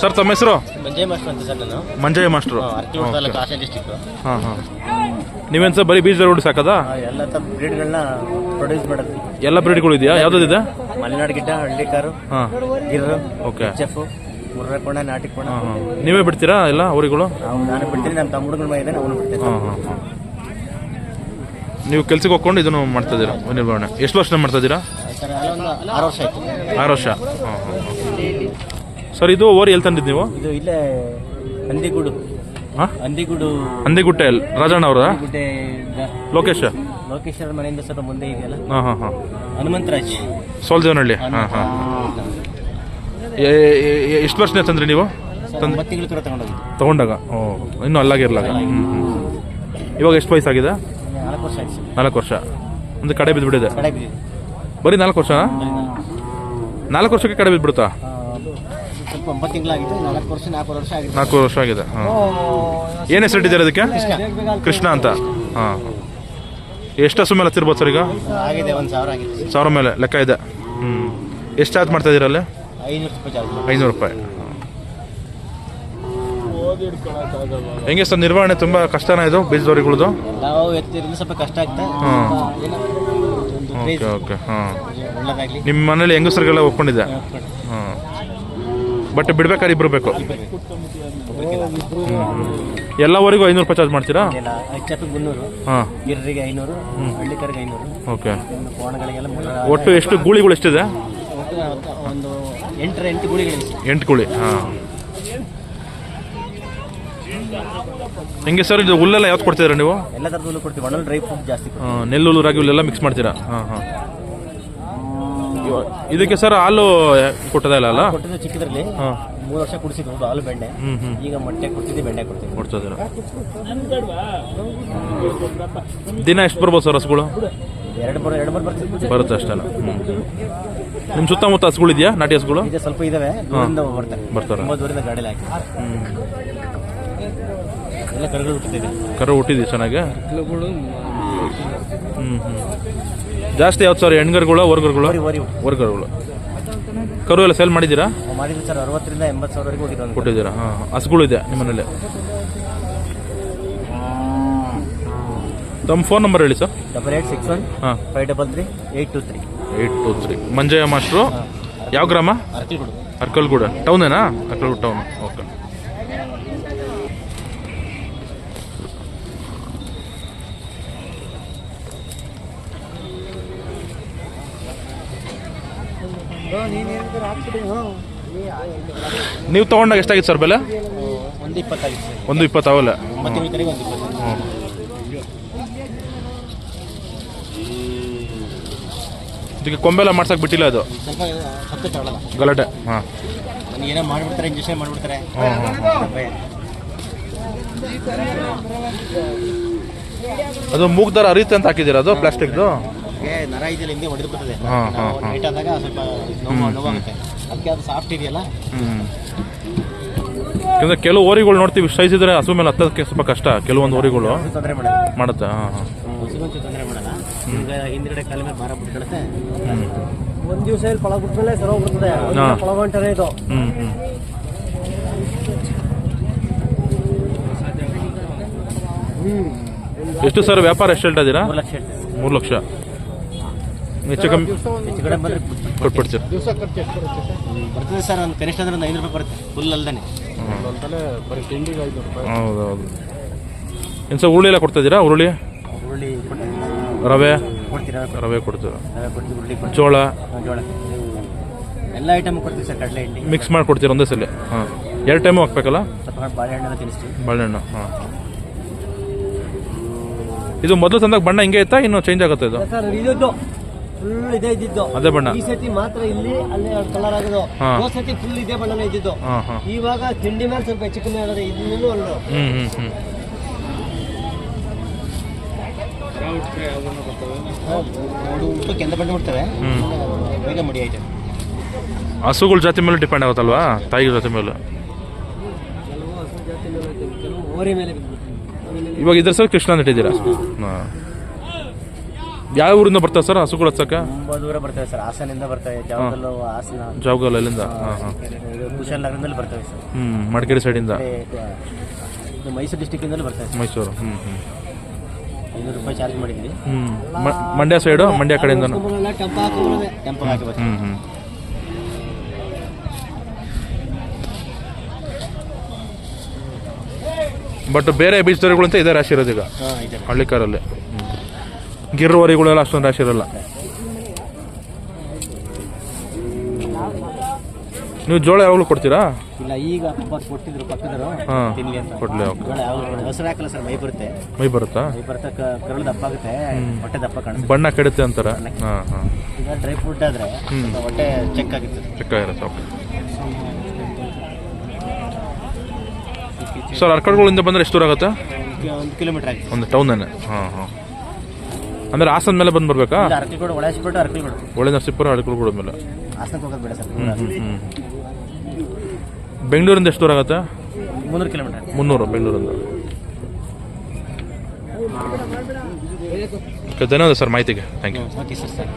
Sir ತಮ್ಮ ಹೆಸರು? ಮಂಜಯ್ master ಅಂತ ಸರ್ ನಾನು. ಮಂಜಯ್ ಮಾಸ್ಟ್ರು. ನೀವೇನ್ ತಾಲೂಕು ಹಾಸನ ಡಿಸ್ಟಿಕ್ ಹಾಂ ಹಾಂ. ನೀವೇನು ಸರ್ ಬರೀ ಬೀಜ ರೋಡ್ ಸಾಕದ? ಎಲ್ಲ ತ ಬ್ರೀಡ್ಗಳನ್ನ ಪ್ರೊಡ್ಯೂಸ್ ಮಾಡೋದು ಎಲ್ಲ ಬ್ರೀಡ್ಗಳು ಇದೆಯಾ? ಯಾವ್ದಾದಿದೆ? ಮಲೆನಾಡು ಗಿಡ್ಡ ಹಳ್ಳಿಕಾರು ಹಾಂ. ಗಿರ್ರು ಓಕೆ ಚೆಫ್ ಮುರ್ರ ಕೋಣ ನಾಟಿ ಕೋಣ. ಹಾಂ ಹಾಂ. ನೀವೇ ಬಿಡ್ತೀರಾ ಎಲ್ಲ ಅವರಿಗಳು ನಾವು ನಾನು ಬಿಡ್ತೀನಿ ನಮ್ಮ ತಮ್ಮ ಮೈ ಇದ್ದಾನೆ ಅವನು ಬಿಡ್ತೀನಿ. ಹಾಂ ಹಾಂ ಹಾಂ. ನೀವು ಕೆಲ್ಸಕ್ಕೆ ಹೋಗ್ಕೊಂಡು ಇದನ್ನು ಮಾಡ್ತಾ ಇದ್ದೀರಾ ನಿರ್ವಹಣೆ ಎಷ್ಟು ವರ್ಷ ಮಾಡ್ತಾ ಇದ್ದೀರಾ? ಸರ್ ಆರು ವರ್ಷ ಆಯ್ತು ಆರು ವರ್ಷ ಹಾಂ ಹಾಂ. ಸರ್ ಇದು ಓರಿ ಎಲ್ಲಿ ತಂದಿದ್ದು ನೀವು? ಇದು ಇಲ್ಲೇ ಹಂದಿಗೂಡು. ಹಾಂ? ಹಂದಿಗೂಡು. ಹಂದಿಗುಟ್ಟೆ ರಾಜಣ್ಣ ಅವರ ಲೋಕೇಶ ಲೋಕೇಶ್? ಅವ್ರ ಮನೆಯಿಂದ ಸ್ವಲ್ಪ ಮುಂದೆ ಇದೆಯಲ್ಲ ಹಾಂ ಹಾಂ ಹಾಂ. ಹನುಮಂತರಾಜ್. ಸೋಲ್ದೇವನಹಳ್ಳಿ ಹಾಂ ಹಾಂ. ಎಷ್ಟು ವರ್ಷನೇ ತಂದ್ರಿ ನೀವು? ಸರ್ ಒಂಬತ್ತು ತಿಂಗಳು ಕೂಡ ತಗೊಂಡೋಗಿದ್ದು. ತಗೊಂಡಾಗ? ಓ ಇನ್ನೂ ಅಲ್ಲಾಗಿರ್ಲಾಗ ಹ್ಞೂ ಹ್ಞೂ ಇವಾಗ ಎಷ್ಟು ವಯಸ್ಸಾಗಿದೆ? ನಾಲ್ಕು ವರ್ಷ ಆಯ್ತು ಸರ್. ನಾಲ್ಕು ವರ್ಷ. ಒಂದು ಕಡೆ ಬಿದ್ದುಬಿಟ್ಟಿದೆ ಕಡೆ ಬಿದ್ದಿದೆ. ಬರೀ ನಾಲ್ಕು ವರ್ಷ ನಾಲ್ಕು ವರ್ಷಕ್ಕೆ ಕಡೆ ಸ್ವಲ್ಪ ಒಂಬತ್ತು ತಿಂಗಳಾಗಿತ್ತು ನಾಲ್ಕು ವರ್ಷ ನಾಲ್ಕು ವರ್ಷ ಆಗಿತ್ತು ನಾಲ್ಕು ವರ್ಷ ಆಗಿದೆ ಹಾಂ. ಏನು ಹೆಸರು ಇಟ್ಟಿದ್ದಾರೆ ಅದಕ್ಕೆ? ಕೃಷ್ಣ ಅಂತ. ಹಾಂ. ಎಷ್ಟು ಹಸು ಮೇಲೆ ಹತ್ತಿರ್ಬೋದು ಸರ್ ಈಗ? ಆಗಿದೆ ಒಂದು ಸಾವಿರ ಆಗಿದೆ. ಸಾವಿರ ಮೇಲೆ ಲೆಕ್ಕ ಇದೆ. ಹ್ಞೂ ಎಷ್ಟು ಚಾರ್ಜ್ ಮಾಡ್ತಾ ಇದ್ದೀರಾ ಅಲ್ಲಿ? ಐನೂರು ರೂಪಾಯಿ ಚಾರ್ಜ್ ಮಾಡಿ ಐನೂರು ರೂಪಾಯಿ. ಹೆಂಗೆ ಸರ್ ನಿರ್ವಹಣೆ ತುಂಬ ಕಷ್ಟನಾ ಇದು ಬೀಜದವರಿಗಳದು ನಾವು ಎತ್ತಿರಿಂದ ಸ್ವಲ್ಪ ಕಷ್ಟ ಆಗ್ತಾ ಹಾಂ. ಏನೋ ಒಂದು ಪ್ರೈಸ್ ಓಕೆ ಓಕೆ ಹಾಂ. ಒಳ್ಳೇದಾಗ್ಲಿ. ನಿಮ್ಮ ಮನೇಲಿ ಹೆಂಗಸರಿಗೆಲ್ಲ ಒಪ್ಕೊಂಡಿದ್ದೆ. ಹಾಂ. ಬಟ್ ಬಿಡ್ಬೇಕಾದ್ರೆ ಇಬ್ರು ಬೇಕು? ಎಲ್ಲವರೆಗೂ ಐನೂರು ರೂಪಾಯಿ ಚಾರ್ಜ್ ಮಾಡ್ತೀರಾ? ಇಲ್ಲ ಎಚ್ಚಪ್ಪಿಗೆ ಮುನ್ನೂರು. ಹಾಂ. ಗಿರ್ರಿಗೆ ಐನೂರು ಹಳ್ಳಿಕರಿಗೆ ಐನೂರು. ಓಕೆ. ಇನ್ನು ಕೋಣಗಳಿಗೆಲ್ಲ ಮುನ್ನೂರ. ಒಟ್ಟು ಎಷ್ಟು ಗೂಳಿಗಳು ಎಷ್ಟಿದೆ? ಒಂದು ಎಂಟರ ಎಂಟು ಗೂಳಿಗಳು ಎಂಟು ಗೂಳಿ ಹಾಂ. ಹೆಂಗೆ ಸರ್ ಇದು ಹುಲ್ಲೆಲ್ಲ ಯಾವ್ದು ಕೊಡ್ತೀರಾ ನೀವು? ಎಲ್ಲ ಥರದ ಹುಲ್ಲು ಕೊಡ್ತೀವಿ. ಒಣಲ್ ಡ್ರೈ ಫ್ರೂಟ್ ಜಾಸ್ತಿ ಕೊಡ್ತೀವಿ. ಆ, ನೆಲ್ಲುಲ್ಲು ರಾಗಿ ಹುಲ್ಲೆಲ್ಲ ಮಿಕ್ಸ್ ಮಾಡ್ತೀರಾ? ಹಾಂ ಹಾಂ. ಇದಕ್ಕೆ ಸರ್ ಹಾಲು ಕೊಟ್ಟದ ಇಲ್ಲ ಅಲ್ಲ? ಕೊಟ್ಟಿದ್ದು ಚಿಕ್ಕದ್ರಲ್ಲಿ. ಹಾಂ. ಮೂರು ವರ್ಷ ಕುಡಿಸಿ ಹಾಲು ಬೆಣ್ಣೆ. ಹ್ಞೂ ಹ್ಞೂ ಈಗ ಮೊಟ್ಟೆ ಕೊಡ್ತಿದ್ವಿ ಬೆಣ್ಣೆ ಕೊಡ್ತೀವಿ ಕೊಡ್ತದ್ರ ದಿನ ಎಷ್ಟು ಬರ್ಬೋದು ಸರ್ ಹಸುಗಳು? ಎರಡು ಬರೋ ಎರಡು ಬರ್ ಬರ್ತೀವಿ ಬರುತ್ತೆ ಅಷ್ಟೆಲ್ಲ ಹ್ಞೂ ನಿಮ್ಮ ಸುತ್ತಮುತ್ತ ಹಸುಗಳಿದೆಯಾ ನಾಟಿ ಹಸುಗಳು? ಇದೆ ಸ್ವಲ್ಪ ಇದಾವೆ. ಬರ್ತಾರೆ. ಬರ್ತಾರೆ. ತುಂಬ ಗಾಡಿಯಲ್ಲಿ ಹಾಕಿ. ಹ್ಞೂ ಎಲ್ಲ ಕರುಗಳು ಹುಟ್ಟಿದೆ. ಕರು ಹುಟ್ಟಿದ್ವಿ ಚೆನ್ನಾಗಿ? ಹ್ಞೂ ಹ್ಞೂ ಜಾಸ್ತಿ ಯಾವ್ದು ಸರ್ ಹೆಣ್ಗರ್ಗಳು ವರ್ಗರುಗಳು ಓರಿ ಓರಿ ವರ್ಗರುಗಳು ಕರು ಎಲ್ಲ ಸೇಲ್ ಮಾಡಿದ್ದೀರಾ? ಸರ್ ಅರವತ್ತರಿಂದ ಎಂಬತ್ತು ಸಾವಿರವರೆಗೂ ಕೊಟ್ಟಿದ್ದೀರಾ ಹಾಂ ಹಸುಗಳು ಇದೆ ನಿಮ್ಮನೇಲಿ? ತಮ್ಮ ಫೋನ್ ನಂಬರ್ ಹೇಳಿ sir double eight six one ಹಾಂ. Five double three eight two three eight two three Manjayya master? ಯಾವ ಗ್ರಾಮ? ಅರ್ಕಲ್ಗೂಡ. ಅರ್ಕಲ್ಗೂಡ. ಟೌನೇನಾ ಅರ್ಕಲ್ಗೂಡ ಟೌನ್ ಓಕೆ ನೀವು ತಗೊಂಡಾಗ ಎಷ್ಟಾಗಿತ್ತು ಸರ್ ಬೆಲೆ? ಒಂದು ಇಪ್ಪತ್ತಾಗಿತ್ತು ಸರ್. ಒಂದು ಇಪ್ಪತ್ತು ಅವಲ್ಲ ಇದಕ್ಕೆ ಕೊಂಬೆಲ್ಲ ಮಾಡ್ಸಕ್ ಬಿಟ್ಟಿಲ್ಲ ಅದು? ಗಲಾಟೆ. ಹಾಂ. ಅದು ಏನೋ ಮಾಡಿಬಿಡ್ತಾರೆ ಇಂಜೆಕ್ಷನ್ ಮಾಡಿಬಿಡ್ತಾರೆ. ಅದು ಮೂಗ್ದಾರ ಅರಿತೆ ಅಂತ ಹಾಕಿದ್ದೀರಾ ಅದು ಪ್ಲಾಸ್ಟಿಕ್ದು? ನರ ಇದೆಯಲ್ಲ ಹಿಂದೆ ಹೊಡೆದು ಬಿಟ್ಟಿದೆ ನೈಟ್ ಆದಾಗ ಸ್ವಲ್ಪ ನೋವು ನೋವಾಗುತ್ತೆ. ಅದಕ್ಕೆ ಅದು ಸಾಫ್ಟ್ ಇದೆಯಲ್ಲ? ಯಾಕಂದ್ರೆ ಕೆಲವು ಓರಿಗಳು ನೋಡ್ತೀವಿ ಸೈಜ್ ಇದ್ರೆ ಹಸು ಮೇಲೆ ಹತ್ತೋದಕ್ಕೆ ಸ್ವಲ್ಪ ಕಷ್ಟ ಕೆಲವೊಂದು ಓರಿಗಳು ತೊಂದರೆ ಮಾಡಲ್ಲ. ಮಾಡುತ್ತೆ ಹಾಂ ಹಾಂ. ಹಸಿವಂತೂ ತೊಂದರೆ ಮಾಡಲ್ಲ. ಈಗ ಹಿಂದ್ಗಡೆ ಕಾಲ ಮೇಲೆ ಭಾರ ಬಿಟ್ಕೊಳುತ್ತೆ ಒಂದು ದಿವಸ ಇಲ್ಲಿ ಪಳ ಬಿಟ್ಮೇಲೆ ಸರ ಹೋಗ್ಬಿಡ್ತದೆ. ಪಳ ಇದು. ಹ್ಞೂ ಹ್ಞೂ ಎಷ್ಟು ಸರ್ ವ್ಯಾಪಾರ ಎಷ್ಟು ಹೇಳ್ತಾ ಇದ್ದೀರಾ? ಮೂರು ಲಕ್ಷ. ಹೆಚ್ಚು ಕಮ್ಮಿ ಹೆಚ್ಚು ಕಡೆ ಬಂದ್ರೆ ಕೊಟ್ಬಿಡ್ತೀರ ಬರ್ತದೆ ಸರ್ ಒಂದು ಕನಿಷ್ಠ ಅಂದ್ರೆ ಒಂದು ಐನೂರು ರೂಪಾಯಿ ಬರುತ್ತೆ ಫುಲ್ ಅಲ್ದಾನೆ. ಹೌದು ಹೌದು ಏನು ಸರ್ ಉರುಳಿ ಎಲ್ಲ ಕೊಡ್ತಾ ಇದ್ದೀರಾ ಹುರುಳಿ? ಉರುಳಿ ರವೆ? ಕೊಡ್ತೀವಿ ರವೆ ರವೆ ಕೊಡ್ತೀರಾ? ರವೆ ಕೊಡ್ತೀವಿ ಉರುಳಿ ಕೊಡ್ತೀವಿ. ಜೋಳ? ಹಾ, ಜೋಳ. ಎಲ್ಲ ಐಟಮ್ ಕೊಡ್ತೀವಿ ಸರ್ ಕಡಲೆ ಹಿಂಡಿ. ಮಿಕ್ಸ್ ಮಾಡಿ ಕೊಡ್ತೀರಾ ಒಂದೇ ಸಲ? ಹಾಂ. ಎರಡು ಟೈಮು ಹಾಕ್ಬೇಕಲ್ಲ? ಸ್ವಲ್ಪ ಬಾಳೆಹಣ್ಣೆಲ್ಲ ತಿನ್ನಿಸ್ತೀವಿ. ಬಾಳೆಹಣ್ಣು ಹಾಂ. ಇದು ಮೊದಲು ತಂದಾಗ ಬಣ್ಣ ಹಿಂಗೆ ಇತ್ತಾ ಇನ್ನು ಚೇಂಜ್ ಆಗುತ್ತೆ ಇದು? ಸರ್ ಇದ್ದು ಫುಲ್ ಇದೇ ಇದ್ದಿದ್ದು. ಅದೇ ಬಣ್ಣ. ಈ ಸತಿ ಮಾತ್ರ ಇಲ್ಲಿ ಅಲ್ಲಿ ಕಲರ್ ಆಗೋದು. ಹಾ. ಹೋದ ಸತಿ ಫುಲ್ ಇದೇ ಬಣ್ಣನೇ ಇದ್ದಿದ್ದು. ಹಾಂ ಹಾಂ. ಇವಾಗ ತಿಂಡಿ ಮೇಲೆ ಸ್ವಲ್ಪ ಹೆಚ್ಚು ಕಮ್ಮಿ ಆಗೋದು ಇದನ್ನೂ ಅಲ್ಲ ಹ್ಞೂ ಹ್ಞೂ ಹ್ಞೂ ಉಪ್ಪು ಕೆಂದ ಬಣ್ಣ ಬೇಗ ಮುಡಿ ಹಸುಗಳ ಜಾತಿ ಮೇಲೆ ಡಿಪೆಂಡ್ ಆಗುತ್ತಲ್ವಾ? ತಾಯಿ ಜಾತಿ ಮೇಲೆ? ಓರಿ ಮೇಲೆ ಇವಾಗ ಇದ್ರ ಸರ್ ಕೃಷ್ಣ ಅಂತ ಇಟ್ಟಿದ್ದೀರಾ ಹಾಂ. ಯಾವ ಊರಿಂದ ಬರ್ತಾವೆ ಸರ್ ಹಸುಗಳು ಹಚ್ಚಕ್ಕೆ ತುಂಬ ದೂರ ಬರ್ತವೆ ಸರ್ ಹಾಸನಿಂದ ಬರ್ತವೆ ಜಾವದಲ್ಲೂ ಹಾಸನ. ಜಾವಗಲ್ ಅಲ್ಲಿಂದ? ಹಾಂ ಹಾಂ ಇದು ಕುಶಾಲನಗರದಲ್ಲಿ ಬರ್ತವೆ ಸರ್. ಹ್ಞೂ ಮಡಿಕೇರಿ ಸೈಡಿಂದ? ಮತ್ತೆ ಇದು ಮೈಸೂರು ಡಿಸ್ಟಿಕ್ಕಿಂದಲೂ ಬರ್ತವೆ ಸರ್. ಮೈಸೂರು ಹ್ಞೂ ಹ್ಞೂ ಐನೂರು ರೂಪಾಯಿ ಚಾರ್ಜ್ ಮಾಡಿದ್ವಿ. ಹ್ಞೂ ಮಂಡ್ಯ ಸೈಡು ಮಂಡ್ಯ ಕಡೆಯಿಂದ ಟೆಂಪೋ ಹಾಕಿ ಟೆಂಪೋ ಹಾಕಿ ಬರ್ತೀವಿ ಹ್ಞೂ ಹ್ಞೂ ಬಟ್ ಬೇರೆ ಬೀಚ್ ಅಂತ ಇದೇ ರಾಶಿ ಇರೋದು ಈಗ ಹಾಂ ಇದೆ ಹಳ್ಳಿಕಾರಲ್ಲಿ. ಗಿರ್ವರಿಗಳೆಲ್ಲ ಅಷ್ಟೊಂದು ರಾಶಿ ಇರಲ್ಲ. ನೀವು ಜೋಳ ಯಾವಾಗಲೂ ಕೊಡ್ತೀರಾ? ಇಲ್ಲ ಈಗ ಕೊಟ್ಟಿದ್ರು ಪಕ್ಕದರು ಹಾಂ. ತಿನ್ಲಿ ಅಂತ. ಕೊಡ್ಲಿ ಓಕೆ. ಜೋಳ ಹಾಕಲ್ಲ ಸರ್ ಮೈ ಬರುತ್ತೆ. ಮೈ ಬರುತ್ತಾ? ಮೈ ಬರ್ತಾ ಕರುಳು ದಪ್ಪ ಆಗುತ್ತೆ. ಹೊಟ್ಟೆ ದಪ್ಪ ಕಾಣುತ್ತೆ. ಬಣ್ಣ ಕೆಡುತ್ತೆ ಅಂತಾರೆ. ಹಾಂ ಹಾಂ. ಈಗ ಡ್ರೈ ಫ್ರೂಟ್ ಆದ್ರೆ ಹೊಟ್ಟೆ ಚೆಕ್ ಆಗಿತ್ತು. ಚೆಕ್ ಆಗಿರುತ್ತೆ ಓಕೆ. ಸರ್ ಅರ್ಕಡ್ಗಳಿಂದ ಬಂದರೆ ಎಷ್ಟು ದೂರ ಆಗುತ್ತೆ? ಒಂದು ಕಿಲೋಮೀಟರ್ ಒಂದು ಒಂದು ಟೌನನ್ನೇ ಹಾಂ ಹಾಂ. ಅಂದರೆ ಹಾಸನ ಮೇಲೆ ಬಂದು ಬರ್ಬೇಕಾ? ಇಲ್ಲ ಅರಕಲ್ಗೋಡು ಒಳಸ್ಬಿಟ್ಟು ಅರಕಲ್ಗೋಡು ಒಳ್ಳೆ ನರಸೀಪುರ ಮೇಲೆ ಹಾಸನಕ್ಕೆ ಹೋಗೋದು ಬೇಡ ಸರ್. ಹ್ಞೂ ಹ್ಞೂ ಬೆಂಗಳೂರಿಂದ ಎಷ್ಟು ದೂರ ಆಗುತ್ತೆ? ಮುನ್ನೂರು ಕಿಲೋಮೀಟರ್. ಮುನ್ನೂರು ಬೆಂಗಳೂರಿಂದ. ಓಕೆ ಧನ್ಯವಾದ ಸರ್ ಮಾಹಿತಿಗೆ. Thank you okay sir sir.